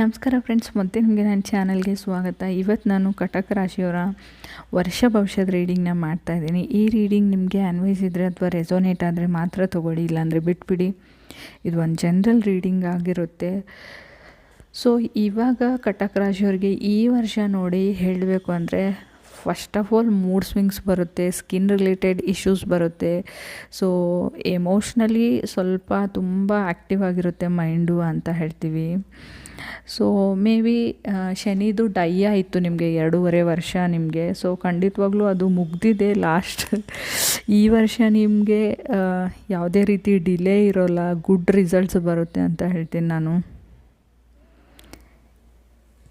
ನಮಸ್ಕಾರ ಫ್ರೆಂಡ್ಸ್ ಮತ್ತೆ ನಿಮಗೆ ನನ್ನ ಚಾನಲ್ಗೆ ಸ್ವಾಗತ. ಇವತ್ತು ನಾನು ಕಟಕ ರಾಶಿಯವರ ವರ್ಷ ಭವಿಷ್ಯದ ರೀಡಿಂಗ್ನ ಮಾಡ್ತಾ ಇದ್ದೀನಿ. ಈ ರೀಡಿಂಗ್ ನಿಮಗೆ ಅನ್ವಯಿಸಿದರೆ ಅಥವಾ ರೆಸೋನೇಟ್ ಆದರೆ ಮಾತ್ರ ತೊಗೊಳ್ಳಿ, ಇಲ್ಲಾಂದರೆ ಬಿಟ್ಬಿಡಿ. ಇದು ಒಂದು ಜನರಲ್ ರೀಡಿಂಗ್ ಆಗಿರುತ್ತೆ. ಸೊ ಇವಾಗ ಕಟಕ ರಾಶಿಯವ್ರಿಗೆ ಈ ವರ್ಷ ನೋಡಿ ಹೇಳಬೇಕು ಅಂದರೆ first of all mood swings ಬರುತ್ತೆ ಸ್ಕಿನ್ ರಿಲೇಟೆಡ್ ಇಶ್ಯೂಸ್ ಬರುತ್ತೆ. ಸೊ ಎಮೋಷ್ನಲಿ ಸ್ವಲ್ಪ ತುಂಬ ಆ್ಯಕ್ಟಿವ್ ಆಗಿರುತ್ತೆ ಮೈಂಡು ಅಂತ ಹೇಳ್ತೀವಿ. ಸೊ ಮೇ ಬಿ ಶನಿದು ಡೈ ಆಯಿತು ನಿಮಗೆ ಎರಡೂವರೆ ವರ್ಷ ನಿಮಗೆ. ಸೊ ಖಂಡಿತವಾಗ್ಲೂ ಅದು ಮುಗ್ದಿದೆ ಲಾಸ್ಟ್ ಈ ವರ್ಷ ನಿಮಗೆ ಯಾವುದೇ ರೀತಿ ಡಿಲೇ ಇರೋಲ್ಲ ಗುಡ್ ರಿಸಲ್ಟ್ಸ್ ಬರುತ್ತೆ ಅಂತ ಹೇಳ್ತೀನಿ ನಾನು.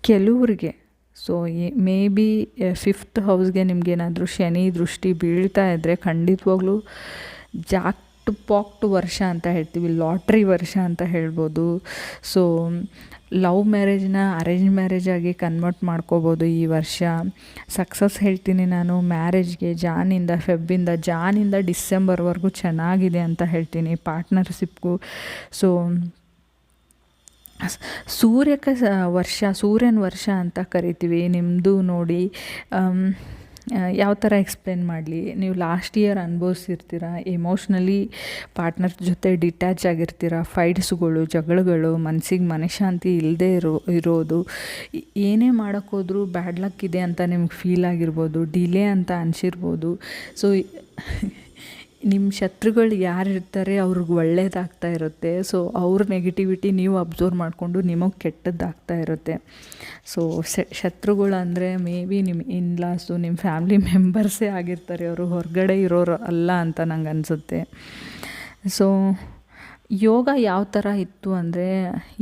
ಕೆಲವ್ರಿಗೆ. ಸೊ ಮೇ ಬಿ ಫಿಫ್ತ್ ಹೌಸ್ಗೆ ನಿಮಗೇನಾದರೂ ಶನಿ ದೃಷ್ಟಿ ಬೀಳ್ತಾ ಇದ್ದರೆ ಖಂಡಿತವಾಗ್ಲೂ ಜಾಕ್ಟ್ ಪಾಕ್ಟ್ ವರ್ಷ ಅಂತ ಹೇಳ್ತೀವಿ, ಲಾಟ್ರಿ ವರ್ಷ ಅಂತ ಹೇಳ್ಬೋದು. ಸೊ ಲವ್ ಮ್ಯಾರೇಜ್ನ ಅರೇಂಜ್ ಮ್ಯಾರೇಜ್ ಆಗಿ ಕನ್ವರ್ಟ್ ಮಾಡ್ಕೋಬೋದು ಈ ವರ್ಷ. ಸಕ್ಸಸ್ ಹೇಳ್ತೀನಿ ನಾನು, ಮ್ಯಾರೇಜ್ಗೆ ಜಾನಿಂದ, ಫೆಬ್ಬಿಂದ, ಜಾನಿಂದ ಡಿಸೆಂಬರ್ವರೆಗೂ ಚೆನ್ನಾಗಿದೆ ಅಂತ ಹೇಳ್ತೀನಿ ಪಾರ್ಟ್ನರ್ಶಿಪ್ಗೂ. ಸೊ ಸೂರ್ಯಕ ವರ್ಷ, ಸೂರ್ಯನ ವರ್ಷ ಅಂತ ಕರಿತೀವಿ. ನಿಮ್ಮದು ನೋಡಿ ಯಾವ ಥರ ಎಕ್ಸ್ಪ್ಲೇನ್ ಮಾಡಲಿ? ನೀವು ಲಾಸ್ಟ್ ಇಯರ್ ಅನುಭವಿಸಿರ್ತೀರ? ಎಮೋಷ್ನಲಿ ಪಾರ್ಟ್ನರ್ ಜೊತೆ ಡಿಟ್ಯಾಚ್ ಆಗಿರ್ತೀರ? ಫೈಟ್ಸ್ಗಳು ಜಗಳಗಳು ಮನಸ್ಸಿಗೆ ಮನಃಶಾಂತಿ ಇಲ್ಲದೆ ಇರೋ, ಇರೋದು. ಏನೇ ಮಾಡೋಕ್ಕೋದ್ರೂ ಬ್ಯಾಡ್ ಲಕ್ ಇದೆ ಅಂತ ನಿಮ್ಗೆ ಫೀಲ್ ಆಗಿರ್ಬೋದು. ಡಿಲೇ ಅಂತ ಅನಿಸಿರ್ಬೋದು. ಸೊ ನಿಮ್ಮ ಶತ್ರುಗಳು ಯಾರು ಇರ್ತಾರೆ ಅವ್ರಿಗೆ ಒಳ್ಳೇದಾಗ್ತಾ ಇರುತ್ತೆ. ಸೊ ಅವ್ರ ನೆಗೆಟಿವಿಟಿ ನೀವು ಅಬ್ಸರ್ವ್ ಮಾಡಿಕೊಂಡು ನಿಮಗೆ ಕೆಟ್ಟದ್ದಾಗ್ತಾ ಇರುತ್ತೆ. ಸೊ ಶತ್ರುಗಳು ಅಂದರೆ ಮೇ ಬಿ ನಿಮ್ಮ ಇನ್ಲಾಸು ನಿಮ್ಮ ಫ್ಯಾಮ್ಲಿ ಮೆಂಬರ್ಸೇ ಆಗಿರ್ತಾರೆ. ಅವರು ಹೊರಗಡೆ ಇರೋರು ಅಲ್ಲ ಅಂತ ನಂಗೆ ಅನಿಸುತ್ತೆ. ಸೊ ಯೋಗ ಯಾವ ಥರ ಇತ್ತು ಅಂದರೆ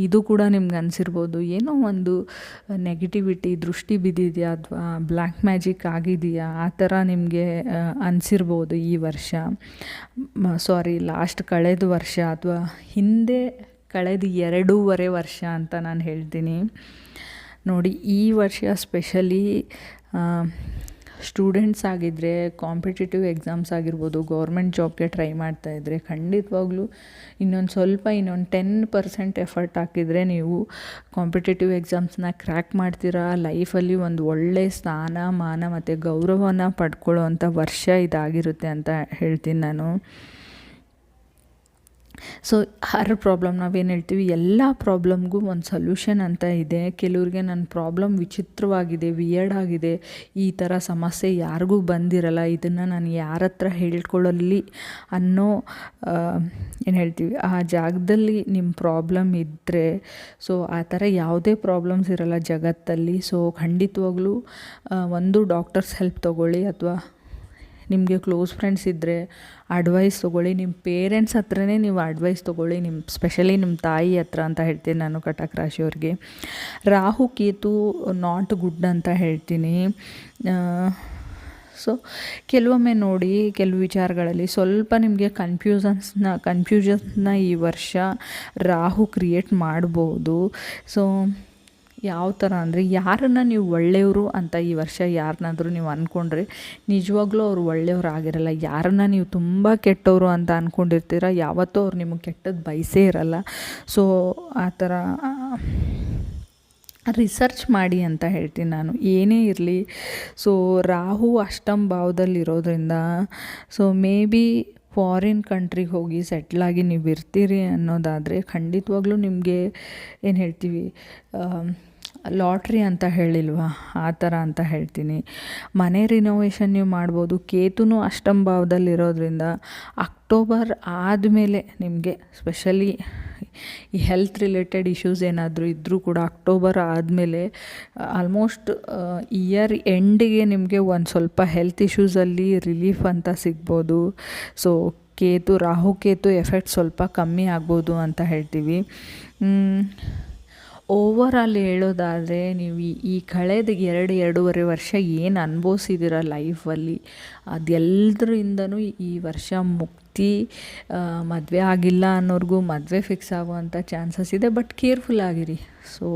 ಇದು ಕೂಡ ನಿಮ್ಗೆ ಅನಿಸಿರ್ಬೋದು. ಏನೋ ಒಂದು ನೆಗೆಟಿವಿಟಿ ದೃಷ್ಟಿ ಬಿದ್ದಿದೆಯಾ ಅಥವಾ ಬ್ಲ್ಯಾಕ್ ಮ್ಯಾಜಿಕ್ ಆಗಿದೆಯಾ? ಆ ಥರ ನಿಮಗೆ ಅನಿಸಿರ್ಬೋದು ಈ ವರ್ಷ. ಸಾರಿ ಲಾಸ್ಟ್ ಕಳೆದ ವರ್ಷ ಅಥವಾ ಹಿಂದೆ ಕಳೆದ ಎರಡೂವರೆ ವರ್ಷ ಅಂತ ನಾನು ಹೇಳ್ತೀನಿ. ನೋಡಿ, ಈ ವರ್ಷ ಸ್ಪೆಷಲಿ ಸ್ಟೂಡೆಂಟ್ಸ್ ಆಗಿದ್ದರೆ ಕಾಂಪಿಟೇಟಿವ್ ಎಕ್ಸಾಮ್ಸ್ ಆಗಿರ್ಬೋದು ಗೌರ್ಮೆಂಟ್ ಜಾಬ್ಗೆ ಟ್ರೈ ಮಾಡ್ತಾ ಇದ್ದರೆ ಖಂಡಿತವಾಗ್ಲೂ ಇನ್ನೊಂದು ಸ್ವಲ್ಪ ಇನ್ನೊಂದು ಟೆನ್ ಪರ್ಸೆಂಟ್ ಎಫರ್ಟ್ ಹಾಕಿದರೆ ನೀವು ಕಾಂಪಿಟೇಟಿವ್ ಎಕ್ಸಾಮ್ಸ್ನ ಕ್ರ್ಯಾಕ್ ಮಾಡ್ತೀರಾ? ಲೈಫಲ್ಲಿ ಒಂದು ಒಳ್ಳೆ ಸ್ಥಾನ, ಮಾನ ಮತ್ತು ಗೌರವನ ಪಡ್ಕೊಳ್ಳೋ ವರ್ಷ ಇದಾಗಿರುತ್ತೆ ಅಂತ ಹೇಳ್ತೀನಿ ನಾನು. ಸೊ ಹರ್ ಪ್ರಾಬ್ಲಮ್ ನಾವೇನು ಹೇಳ್ತೀವಿ, ಎಲ್ಲ ಪ್ರಾಬ್ಲಮ್ಗೂ ಒಂದು ಸೊಲ್ಯೂಷನ್ ಅಂತ ಇದೆ. ಕೆಲವ್ರಿಗೆ ನನ್ನ ಪ್ರಾಬ್ಲಮ್ ವಿಚಿತ್ರವಾಗಿದೆ ವಿಯರ್ಡ್ ಆಗಿದೆ. ಈ ಥರ ಸಮಸ್ಯೆ ಯಾರಿಗೂ ಬಂದಿರಲ್ಲ. ಇದನ್ನು ನಾನು ಯಾರ ಹತ್ರ ಹೇಳ್ಕೊಳ್ಳಲಿ ಅನ್ನೋ ಏನು ಹೇಳ್ತೀವಿ, ಆ ಜಾಗದಲ್ಲಿ ನಿಮ್ಮ ಪ್ರಾಬ್ಲಮ್ ಇದ್ದರೆ ಸೊ ಆ ಥರ ಯಾವುದೇ ಪ್ರಾಬ್ಲಮ್ಸ್ ಇರಲ್ಲ ಜಗತ್ತಲ್ಲಿ. ಸೊ ಖಂಡಿತವಾಗ್ಲೂ ಒಂದು ಡಾಕ್ಟರ್ಸ್ ಹೆಲ್ಪ್ ತೊಗೊಳ್ಳಿ ಅಥವಾ ನಿಮಗೆ ಕ್ಲೋಸ್ ಫ್ರೆಂಡ್ಸ್ ಇದ್ದರೆ ಅಡ್ವೈಸ್ ತೊಗೊಳ್ಳಿ. ನಿಮ್ಮ ಪೇರೆಂಟ್ಸ್ ಹತ್ರನೇ ನೀವು ಅಡ್ವೈಸ್ ತೊಗೊಳ್ಳಿ. ನಿಮ್ಮ ಸ್ಪೆಷಲಿ ನಿಮ್ಮ ತಾಯಿ ಹತ್ರ ಅಂತ ಹೇಳ್ತೀನಿ ನಾನು ಕಟಕ್ ರಾಶಿಯವ್ರಿಗೆ ರಾಹು, ಕೇತು ನಾಟ್ ಗುಡ್ ಅಂತ ಹೇಳ್ತೀನಿ. ಸೊ ಕೆಲವೊಮ್ಮೆ ನೋಡಿ, ಕೆಲವು ವಿಚಾರಗಳಲ್ಲಿ ಸ್ವಲ್ಪ ನಿಮಗೆ ಕನ್ಫ್ಯೂಸನ್ಸ್ನ ಕನ್ಫ್ಯೂಷನ್ಸ್ನ ಈ ವರ್ಷ ರಾಹು ಕ್ರಿಯೇಟ್ ಮಾಡ್ಬೋದು. ಸೊ ಯಾವ ಥರ ಅಂದರೆ ಯಾರನ್ನು ನೀವು ಒಳ್ಳೆಯವರು ಅಂತ ಈ ವರ್ಷ ಯಾರನ್ನಾದರೂ ನೀವು ಅಂದ್ಕೊಂಡ್ರೆ ನಿಜವಾಗ್ಲೂ ಅವರು ಒಳ್ಳೆಯವ್ರು ಆಗಿರಲ್ಲ. ಯಾರನ್ನು ನೀವು ತುಂಬ ಕೆಟ್ಟವರು ಅಂತ ಅಂದ್ಕೊಂಡಿರ್ತೀರ ಯಾವತ್ತೂ ಅವ್ರು ನಿಮಗೆ ಕೆಟ್ಟದ್ದು ಬಯಸೇ ಇರಲ್ಲ. ಸೊ ಆ ಥರ ರಿಸರ್ಚ್ ಮಾಡಿ ಅಂತ ಹೇಳ್ತೀನಿ ನಾನು. ಏನೇ ಇರಲಿ. ಸೊ ರಾಹು ಅಷ್ಟಮ ಭಾವದಲ್ಲಿರೋದ್ರಿಂದ ಸೊ ಮೇ ಬಿ ಫಾರಿನ್ ಕಂಟ್ರಿಗೆ ಹೋಗಿ ಸೆಟ್ಲಾಗಿ ನೀವು ಇರ್ತೀರಿ ಅನ್ನೋದಾದರೆ ಖಂಡಿತವಾಗ್ಲೂ ನಿಮಗೆ ಏನು ಹೇಳ್ತೀವಿ ಲಾಟ್ರಿ ಅಂತ ಹೇಳಿಲ್ವಾ? ಆ ಥರ ಅಂತ ಹೇಳ್ತೀನಿ. ಮನೆ ರಿನೋವೇಷನ್ ನೀವು ಮಾಡ್ಬೋದು. ಕೇತುನು ಅಷ್ಟಂಭಾವದಲ್ಲಿರೋದ್ರಿಂದ ಅಕ್ಟೋಬರ್ ಆದಮೇಲೆ ನಿಮಗೆ ಸ್ಪೆಷಲಿ ಈ ಹೆಲ್ತ್ ರಿಲೇಟೆಡ್ ಇಶ್ಯೂಸ್ ಏನಾದರೂ ಇದ್ದರೂ ಕೂಡ ಅಕ್ಟೋಬರ್ ಆದಮೇಲೆ ಆಲ್ಮೋಸ್ಟ್ ಇಯರ್ ಎಂಡಿಗೆ ನಿಮಗೆ ಒಂದು ಸ್ವಲ್ಪ ಹೆಲ್ತ್ ಇಶ್ಯೂಸಲ್ಲಿ ರಿಲೀಫ್ ಅಂತ ಸಿಗ್ಬೋದು. ಸೊ ಕೇತು, ರಾಹು ಕೇತು ಎಫೆಕ್ಟ್ ಸ್ವಲ್ಪ ಕಮ್ಮಿ ಆಗ್ಬೋದು ಅಂತ ಹೇಳ್ತೀವಿ. ಓವರ್ ಆಲ್ ಹೇಳೋದಾದರೆ ನೀವು ಈ ಕಳೆದ ಎರಡು ಎರಡೂವರೆ ವರ್ಷ ಏನು ಅನುಭವಿಸಿದ್ದೀರ ಲೈಫಲ್ಲಿ ಅದೆಲ್ಲದರಿಂದನೂ ಈ ವರ್ಷ ಮುಕ್ತ ವ್ಯಕ್ತಿ ಮದುವೆ ಆಗಿಲ್ಲ ಅನ್ನೋರಿಗೂ ಮದುವೆ ಫಿಕ್ಸ್ ಆಗುವಂಥ ಚಾನ್ಸಸ್ ಇದೆ ಬಟ್ ಕೇರ್ಫುಲ್ ಆಗಿರಿ. ಸೊ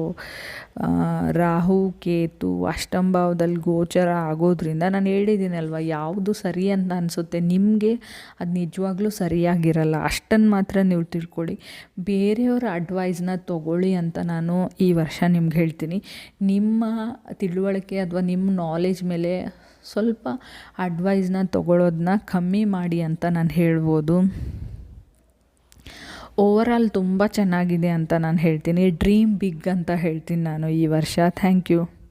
ರಾಹು, ಕೇತು ಅಷ್ಟಂಭಾವದಲ್ಲಿ ಗೋಚರ ಆಗೋದ್ರಿಂದ ನಾನು ಹೇಳಿದ್ದೀನಲ್ವ, ಯಾವುದು ಸರಿ ಅಂತ ಅನಿಸುತ್ತೆ ನಿಮಗೆ, ಅದು ನಿಜವಾಗ್ಲೂ ಸರಿಯಾಗಿರಲ್ಲ. ಅಷ್ಟನ್ನು ಮಾತ್ರ ನೀವು ತಿಳ್ಕೊಳ್ಳಿ. ಬೇರೆಯವರ ಅಡ್ವೈಸ್ನ ತೊಗೊಳ್ಳಿ ಅಂತ ನಾನು ಈ ವರ್ಷ ನಿಮ್ಗೆ ಹೇಳ್ತೀನಿ. ನಿಮ್ಮ ತಿಳುವಳಿಕೆ ಅಥವಾ ನಿಮ್ಮ ನಾಲೆಜ್ ಮೇಲೆ ಸ್ವಲ್ಪ ಅಡ್ವೈಸ್ನ ತೊಗೊಳೋದನ್ನ ಕಮ್ಮಿ ಮಾಡಿ ಅಂತ ನಾನು ಹೇಳ್ಬೋದು. ಓವರಾಲ್ ತುಂಬ ಚೆನ್ನಾಗಿದೆ ಅಂತ ನಾನು ಹೇಳ್ತೀನಿ. ಡ್ರೀಮ್ ಬಿಗ್ ಅಂತ ಹೇಳ್ತೀನಿ ನಾನು ಈ ವರ್ಷ. Thank you